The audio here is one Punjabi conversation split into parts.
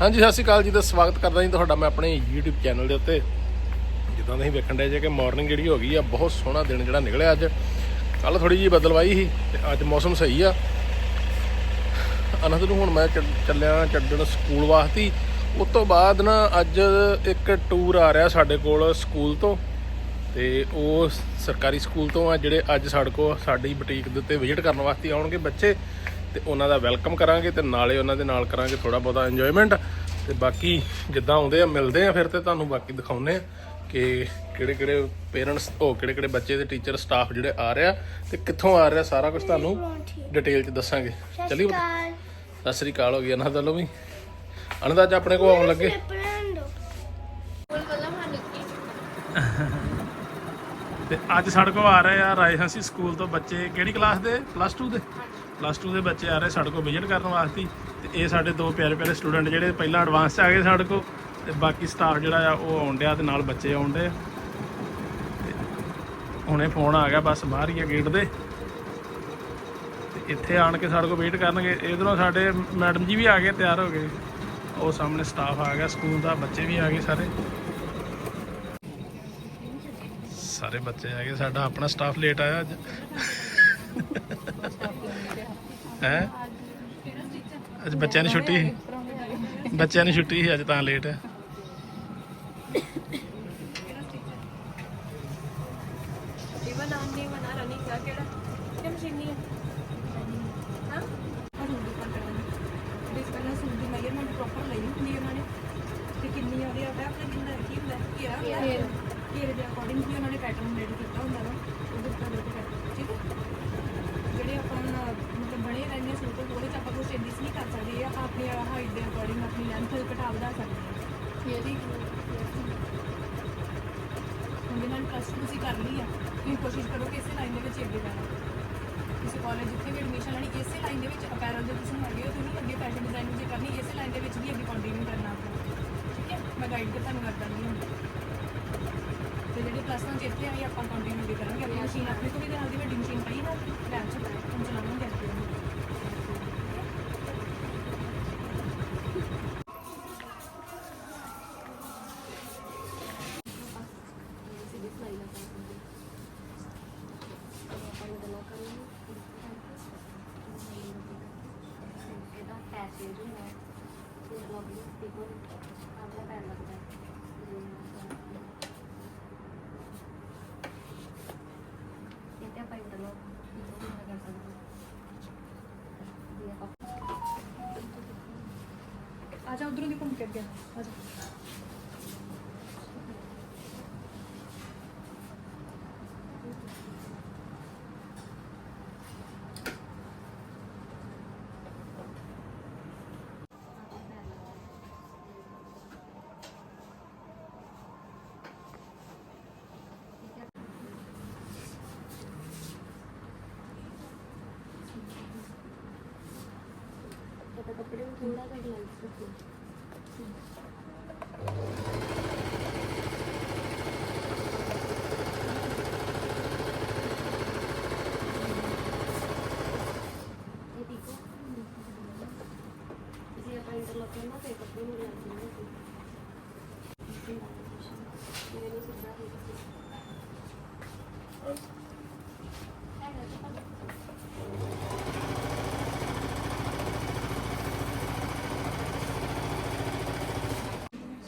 ਹਾਂਜੀ, ਸਤਿ ਸ਼੍ਰੀ ਅਕਾਲ ਜੀ ਦਾ ਸਵਾਗਤ ਕਰਦਾ ਜੀ ਤੁਹਾਡਾ ਮੈਂ ਆਪਣੇ YouTube ਚੈਨਲ ਦੇ ਉੱਤੇ। ਜਿੱਦਾਂ ਤੁਸੀਂ ਵੇਖਣ ਦੇ ਜੇ ਕਿ ਮਾਰਨਿੰਗ ਜਿਹੜੀ ਹੋ ਗਈ ਆ, ਬਹੁਤ ਸੋਹਣਾ ਦਿਨ ਜਿਹੜਾ ਨਿਕਲਿਆ ਅੱਜ। ਕੱਲ ਥੋੜੀ ਜਿਹੀ ਬਦਲਵਾਈ ਸੀ ਤੇ ਅੱਜ ਮੌਸਮ ਸਹੀ ਆ। ਅਨੰਦ ਨੂੰ ਹੁਣ ਮੈਂ ਚੱਲਿਆ ਚੱਡਣ ਸਕੂਲ ਵਾਸਤੇ। ਹੀ। ਉਸ ਤੋਂ ਬਾਅਦ ਨਾ ਅੱਜ ਇੱਕ ਟੂਰ ਆ ਰਿਹਾ ਸਾਡੇ ਕੋਲ ਸਕੂਲ ਤੋਂ। ਤੇ ਉਹ ਸਰਕਾਰੀ ਸਕੂਲ ਤੋਂ ਆ, ਜਿਹੜੇ ਅੱਜ ਸਾਡੇ ਕੋਲ, ਸਾਡੀ ਬੁਟੀਕ ਦੇ ਉੱਤੇ ਵਿਜ਼ਿਟ ਕਰਨ ਵਾਸਤੇ ਆਉਣਗੇ ਬੱਚੇ। ਤੇ ਉਹਨਾਂ ਦਾ ਵੈਲਕਮ ਕਰਾਂਗੇ ਤੇ ਨਾਲੇ ਉਹਨਾਂ ਦੇ ਨਾਲ ਕਰਾਂਗੇ ਥੋੜਾ ਬਹੁਤਾ ਇੰਜੋਇਮੈਂਟ ਤੇ ਬਾਕੀ ਜਿੱਦਾਂ ਆਉਂਦੇ ਆ ਮਿਲਦੇ ਆ ਫਿਰ ਤੇ ਤੁਹਾਨੂੰ ਬਾਕੀ ਦਿਖਾਉਨੇ ਆ ਕਿ ਕਿਹੜੇ ਕਿਹੜੇ ਪੇਰੈਂਟਸ ਉਹ ਕਿਹੜੇ ਕਿਹੜੇ ਬੱਚੇ ਦੇ ਟੀਚਰ ਸਟਾਫ ਜਿਹੜੇ ਆ ਰਿਹਾ ਤੇ ਕਿੱਥੋਂ ਆ ਰਿਹਾ ਸਾਰਾ ਕੁਝ ਤੁਹਾਨੂੰ ਡਿਟੇਲ ਚ ਦੱਸਾਂਗੇ। ਚਲਿਏ ਸਤਿ ਸ੍ਰੀ ਅਕਾਲ ਹੋ ਗਈ ਇਹਨਾਂ ਵੱਲੋਂ ਵੀ। ਅਨੰਦ ਅੱਜ ਆਪਣੇ ਕੋਲ ਆਉਣ ਲੱਗੇ। ਤੇ ਅੱਜ ਸਾਡੇ ਕੋਲ ਆ ਰਹੇ ਆ ਰਾਜਹੰਸੀ ਸਕੂਲ ਤੋਂ ਬੱਚੇ ਕਿਹੜੀ ਕਲਾਸ ਦੇ? ਪਲੱਸ 2 ਦੇ? ਪਲੱਸ 2 ਦੇ ਬੱਚੇ ਆ ਰਹੇ ਸਾਡੇ ਕੋਲ ਵਿਜ਼ਿਟ ਕਰਨ ਵਾਸਤੇ ਤੇ ਇਹ ਸਾਡੇ ਦੋ ਪਿਆਰੇ ਪਿਆਰੇ ਸਟੂਡੈਂਟ ਜਿਹੜੇ ਪਹਿਲਾਂ ਐਡਵਾਂਸ 'ਚ ਆ ਗਏ ਸਾਡੇ ਕੋਲ ਤੇ ਬਾਕੀ ਸਟਾਫ ਜਿਹੜਾ ਆ ਉਹ ਆਉਣ ਡਿਆ ਤੇ ਨਾਲ ਬੱਚੇ ਆਉਣ ਡੇ ਹੁਣੇ ਫੋਨ ਆ ਗਿਆ ਬਸ ਬਾਹਰ ਹੀ ਆ ਗੇਟ ਦੇ। ਤੇ ਇੱਥੇ ਆਣ ਕੇ ਸਾਡੇ ਕੋਲ ਵੇਟ ਕਰਨਗੇ। ਇਧਰੋਂ ਸਾਡੇ ਮੈਡਮ ਜੀ ਵੀ ਆ ਗਏ, ਤਿਆਰ ਹੋ ਗਏ। ਉਹ ਸਾਹਮਣੇ ਸਟਾਫ ਆ ਗਿਆ ਸਕੂਲ ਦਾ ਬੱਚੇ ਵੀ ਆ ਗਏ ਸਾਰੇ। ਸਾਰੇ ਬੱਚੇ ਆ ਗਏ, ਸਾਡਾ ਆਪਣਾ ਸਟਾਫ ਲੇਟ ਆਇਆ ਅੱਜ। ਹੈ? ਅੱਜ ਬੱਚਿਆਂ ਦੀ ਛੁੱਟੀ ਸੀ। ਬੱਚਿਆਂ ਦੀ ਛੁੱਟੀ ਸੀ, ਅੱਜ ਤਾਂ ਲੇਟ ਹੈ। ਇਵਨ ਆਉਂਦੀ ਬਣਾ ਰਨਿੰਗ ਦਾ ਕਿਹੜਾ ਕਿ ਮਸ਼ੀਨੀ ਹੈ ਹਾਂ ਹੁੰਦੀ ਪਰ ਕਰਨੀ ਇਸ ਪਹਿਲਾਂ ਸੂਟ ਦੀ ਮੈਜ਼ਰਮੈਂਟ ਪ੍ਰੋਪਰ ਲਈ ਹੁੰਦੀ ਉਹਨਾਂ ਨੇ ਕਿ ਕਿੰਨੀ ਉਹਦੀ ਆ ਆਪਣੇ ਕਿੰਨਾ ਕੀ ਹੁੰਦਾ ਘੇਰਾ ਘੇਰ ਘੇਰੇ ਦੇ ਅਕੋਰਡਿੰਗ ਵੀ ਉਹਨਾਂ ਨੇ ਪੈਟਰਨ ਰੈਡੀ ਕੀਤਾ ਹੁੰਦਾ ਵਾ ਉਹਦੇ ਉੱਤੇ ਦੇ ਪੈਟਰਨ ਠੀਕ ਹੈ? ਜਿਹੜੇ ਆਪਾਂ ਹੁਣ ਮਤਲਬ ਬਣੇ ਰਹਿੰਦੇ ਸੂਟ ਉਹਦੇ ਚ ਆਪਾਂ ਕੁਝ ਚੇਂਜਸ ਨਹੀਂ ਕਰ ਸਕਦੇ ਆਪਾਂ ਆਪਣੀ ਹਾਈਟ ਦੇ ਅਕੋਰਡਿੰਗ ਆਪਣੀ ਲੈਂਥ ਘਟਾ ਵਧਾ ਸਕਦੇ ਹਾਂ। ਇਹਦੀ ਉਹਦੇ ਨਾਲ ਪਲੱਸ ਟੂ ਤੁਸੀਂ ਕਰ ਲਈ ਆ। ਤੁਸੀਂ ਕੋਸ਼ਿਸ਼ ਕਰੋ ਕਿ ਇਸੇ ਲਾਈਨ ਦੇ ਵਿੱਚ ਅੱਗੇ ਜਾਣਾ। ਕਿਸੇ ਕਾਲਜ ਜਿੱਥੇ ਵੀ ਐਡਮਿਸ਼ਨ ਲੈਣੀ ਇਸੇ ਲਾਈਨ ਦੇ ਵਿੱਚ ਅਪੈਰਲ ਦੇ ਤੁਸੀਂ ਹੈਗੇ ਹੋ ਤੁਸੀਂ ਅੱਗੇ ਫੈਸ਼ਨ ਡਿਜ਼ਾਈਨਿੰਗ ਜੇ ਕਰਨੀ ਇਸੇ ਲਾਈਨ ਦੇ ਵਿੱਚ ਵੀ ਅੱਗੇ ਕੰਟੀਨਿਊ ਕਰਨਾ ਆਪਣਾ। ਠੀਕ ਹੈ? ਮੈਂ ਗਾਈਡ ਤੁਹਾਨੂੰ ਕਰ ਦਾਂਗੀ ਤੇ ਜਿਹੜੇ ਪਲੱਸ 1 ਚ ਇੱਥੇ ਆਪਾਂ ਕੰਟੀਨਿਊ ਵੀ ਕਰਾਂਗੇ ਆਪਣੀ ਮਸ਼ੀਨ ਆਪਣੇ ਕੋਲ ਵੀ ਨਾਲ ਦੀ ਵੱਡੀ ਮਸ਼ੀਨ ਪਈ ਨਾ ਲੈਬ ਚ ਹੁਣ ਚਲਾਵਾਂਗੇ ਅੱਗੇ ਉਹਨੂੰ। ਆ ਜਾ हाँ उधरों देखो मैं कह दिया आ जाओ 그리고 돌아가기만 있었고.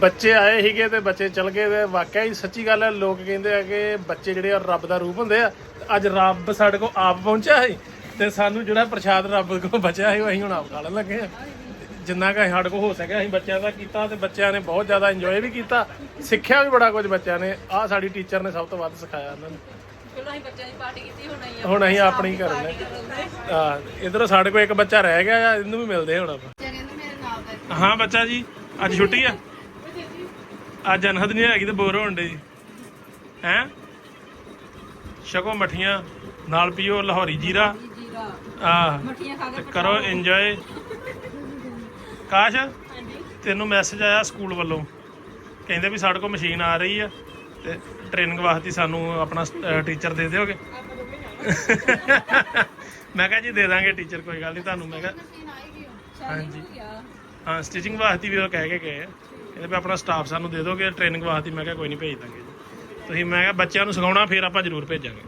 ਬੱਚੇ ਆਏ ਸੀਗੇ ਤੇ ਬੱਚੇ ਚਲ ਗਏ ਤੇ ਵਾਕਿਆ ਹੀ ਸੱਚੀ ਗੱਲ ਹੈ ਲੋਕ ਕਹਿੰਦੇ ਆ ਕਿ ਬੱਚੇ ਜਿਹੜੇ ਆ ਰੱਬ ਦਾ ਰੂਪ ਹੁੰਦੇ ਆ। ਅੱਜ ਰੱਬ ਸਾਡੇ ਕੋਲ ਆਪ ਪਹੁੰਚਿਆ ਹੈ ਤੇ ਸਾਨੂੰ ਜਿਹੜਾ ਪ੍ਰਸ਼ਾਦ ਰੱਬ ਕੋਲ ਬਚਿਆ ਸੀ ਉਹ ਅਸੀਂ ਹੁਣ ਆਪ ਖਾਣ ਲੱਗੇ ਆ। ਜਿੰਨਾ ਕੁ ਸਾਡੇ ਕੋਲ ਹੋ ਸਕਿਆ ਅਸੀਂ ਬੱਚਿਆਂ ਦਾ ਕੀਤਾ ਤੇ ਬੱਚਿਆਂ ਨੇ ਬਹੁਤ ਜ਼ਿਆਦਾ ਇੰਜੋਏ ਵੀ ਕੀਤਾ। ਸਿੱਖਿਆ ਵੀ ਬੜਾ ਕੁਝ ਬੱਚਿਆਂ ਨੇ। ਆਹ ਸਾਡੀ ਟੀਚਰ ਨੇ ਸਭ ਤੋਂ ਵੱਧ ਸਿਖਾਇਆ ਉਹਨਾਂ ਨੂੰ। ਚਲੋ ਅਸੀਂ ਬੱਚਿਆਂ ਦੀ ਪਾਰਟੀ ਕੀਤੀ ਹੁਣ ਅਸੀਂ ਹੁਣ ਅਸੀਂ ਆਪਣੀ ਕਰਨੇ ਆ ਇਧਰ ਸਾਡੇ ਕੋਲ ਇੱਕ ਬੱਚਾ ਰਹਿ ਗਿਆ ਆ ਇਹਨੂੰ ਵੀ ਮਿਲਦੇ ਹੁਣ ਆਪਾਂ। ਹਾਂ ਬੱਚਾ ਜੀ ਅੱਜ ਛੁੱਟੀ ਆ। ਅੱਜ ਅਨਹਦ ਨਹੀਂ ਹੈਗੀ ਤੇ ਬੋਰ ਹੋਣ ਦੇ ਹੈ? ਛਕੋ ਮਠੀਆਂ ਨਾਲ ਪੀਓ ਲਾਹੌਰੀ ਜੀਰਾ। ਆ ਮੱਠੀਆਂ ਖਾ ਤੇ ਕਰੋ ਇੰਜੋਏ ਕਾਸ਼ ਤੈਨੂੰ ਮੈਸੇਜ ਆਇਆ ਸਕੂਲ ਵੱਲੋਂ ਕਹਿੰਦੇ ਵੀ ਸਾਡੇ ਕੋਲ ਮਸ਼ੀਨ ਆ ਰਹੀ ਆ ਤੇ ਟ੍ਰੇਨਿੰਗ ਵਾਸਤੇ ਸਾਨੂੰ ਆਪਣਾ ਟੀਚਰ ਦੇ ਦਿਓਗੇ? ਮੈਂ ਕਿਹਾ ਜੀ ਦੇ ਦਾਂਗੇ ਟੀਚਰ ਕੋਈ ਗੱਲ ਨਹੀਂ ਤੁਹਾਨੂੰ ਮੈਂ ਕਿਹਾ ਹਾਂਜੀ। ਹਾਂ ਸਟਿਚਿੰਗ ਵਾਸਤੇ ਵੀ ਉਹ ਕਹਿ ਕੇ ਗਏ ਆ। ਕਹਿੰਦੇ ਵੀ ਆਪਣਾ ਸਟਾਫ ਸਾਨੂੰ ਦੇ ਦੋਗੇ ਟ੍ਰੇਨਿੰਗ ਵਾਸਤੇ। ਮੈਂ ਕਿਹਾ, ਕੋਈ ਨਹੀਂ ਭੇਜ ਦਾਂਗੇ ਤੁਸੀਂ ਮੈਂ ਕਿਹਾ, ਬੱਚਿਆਂ ਨੂੰ ਸਿਖਾਉਣਾ, ਫਿਰ ਆਪਾਂ ਜ਼ਰੂਰ ਭੇਜਾਂਗੇ।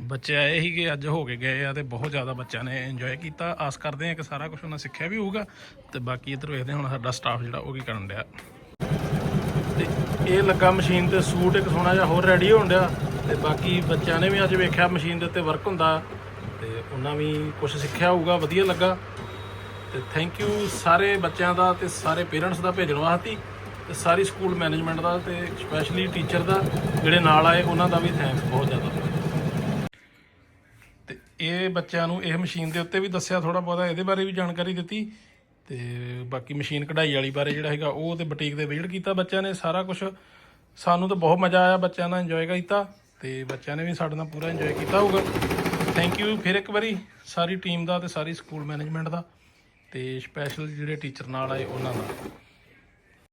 ਬੱਚੇ ਆਏ ਸੀਗੇ, ਅੱਜ ਹੋ ਕੇ ਗਏ ਆ ਤੇ ਬਹੁਤ ਜ਼ਿਆਦਾ ਬੱਚਿਆਂ ਨੇ ਇੰਜੋਏ ਕੀਤਾ। ਆਸ ਕਰਦੇ ਆ ਕਿ ਸਾਰਾ ਕੁਝ ਉਹਨਾਂ ਸਿੱਖਿਆ ਵੀ ਹੋਊਗਾ। ਤੇ ਬਾਕੀ ਇੱਧਰ ਵੇਖਦੇ ਹਾਂ ਹੁਣ ਸਾਡਾ ਸਟਾਫ ਜਿਹੜਾ, ਉਹ ਕੀ ਕਰਨ ਡਿਆ। ਤੇ ਇਹ ਲੱਗਾ ਮਸ਼ੀਨ ਤੇ ਸੂਟ, ਇੱਕ ਸੋਹਣਾ ਜਿਹਾ ਹੋਰ ਰੈਡੀ ਹੋਣ ਡਿਆ। ਤੇ ਬਾਕੀ ਬੱਚਿਆਂ ਨੇ ਵੀ ਅੱਜ ਵੇਖਿਆ ਮਸ਼ੀਨ ਦੇ ਉੱਤੇ ਵਰਕ ਹੁੰਦਾ। ਤੇ ਉਹਨਾਂ ਵੀ ਕੁਝ ਸਿੱਖਿਆ ਹੋਊਗਾ, ਵਧੀਆ ਲੱਗਾ। ਤੇ ਥੈਂਕ ਯੂ ਸਾਰੇ ਬੱਚਿਆਂ ਦਾ ਤੇ ਸਾਰੇ ਪੇਰੈਂਟਸ ਦਾ ਭੇਜਣ ਵਾਸਤੇ ਤੇ ਸਾਰੀ ਸਕੂਲ ਮੈਨੇਜਮੈਂਟ ਦਾ ਤੇ ਸਪੈਸ਼ਲੀ ਟੀਚਰ ਦਾ ਜਿਹੜੇ ਨਾਲ ਆਏ ਉਹਨਾਂ ਦਾ ਵੀ ਥੈਂਕਸ ਬਹੁਤ ਜ਼ਿਆਦਾ। ਤੇ ਇਹ ਬੱਚਿਆਂ ਨੂੰ ਇਹ ਮਸ਼ੀਨ ਦੇ ਉੱਤੇ ਵੀ ਦੱਸਿਆ ਥੋੜਾ ਬਹੁਤਾ, ਇਹਦੇ ਬਾਰੇ ਵੀ ਜਾਣਕਾਰੀ ਦਿੱਤੀ ਤੇ ਬਾਕੀ ਮਸ਼ੀਨ ਕਢਾਈ ਵਾਲੀ ਬਾਰੇ ਜਿਹੜਾ ਹੈਗਾ ਉਹ ਤੇ ਬੁਟੀਕ ਦੇ ਵਿਜ਼ਿਟ ਕੀਤਾ ਬੱਚਿਆਂ ਨੇ ਸਾਰਾ ਕੁਝ ਸਾਨੂੰ ਤਾਂ ਬਹੁਤ ਮਜ਼ਾ ਆਇਆ ਬੱਚਿਆਂ ਨਾਲ ਇੰਜੋਏ ਕੀਤਾ ਤੇ ਬੱਚਿਆਂ ਨੇ ਵੀ ਸਾਡੇ ਨਾਲ ਪੂਰਾ ਇੰਜੋਏ ਕੀਤਾ ਹੋਊਗਾ। ਥੈਂਕ ਯੂ ਫਿਰ ਇੱਕ ਵਾਰੀ ਸਾਰੀ ਟੀਮ ਦਾ ਤੇ ਸਾਰੀ ਸਕੂਲ ਮੈਨੇਜਮੈਂਟ ਦਾ। ਤੇ ਸਪੈਸ਼ਲ ਜਿਹੜੇ ਟੀਚਰ ਨਾਲ ਆਏ ਉਹਨਾਂ ਦਾ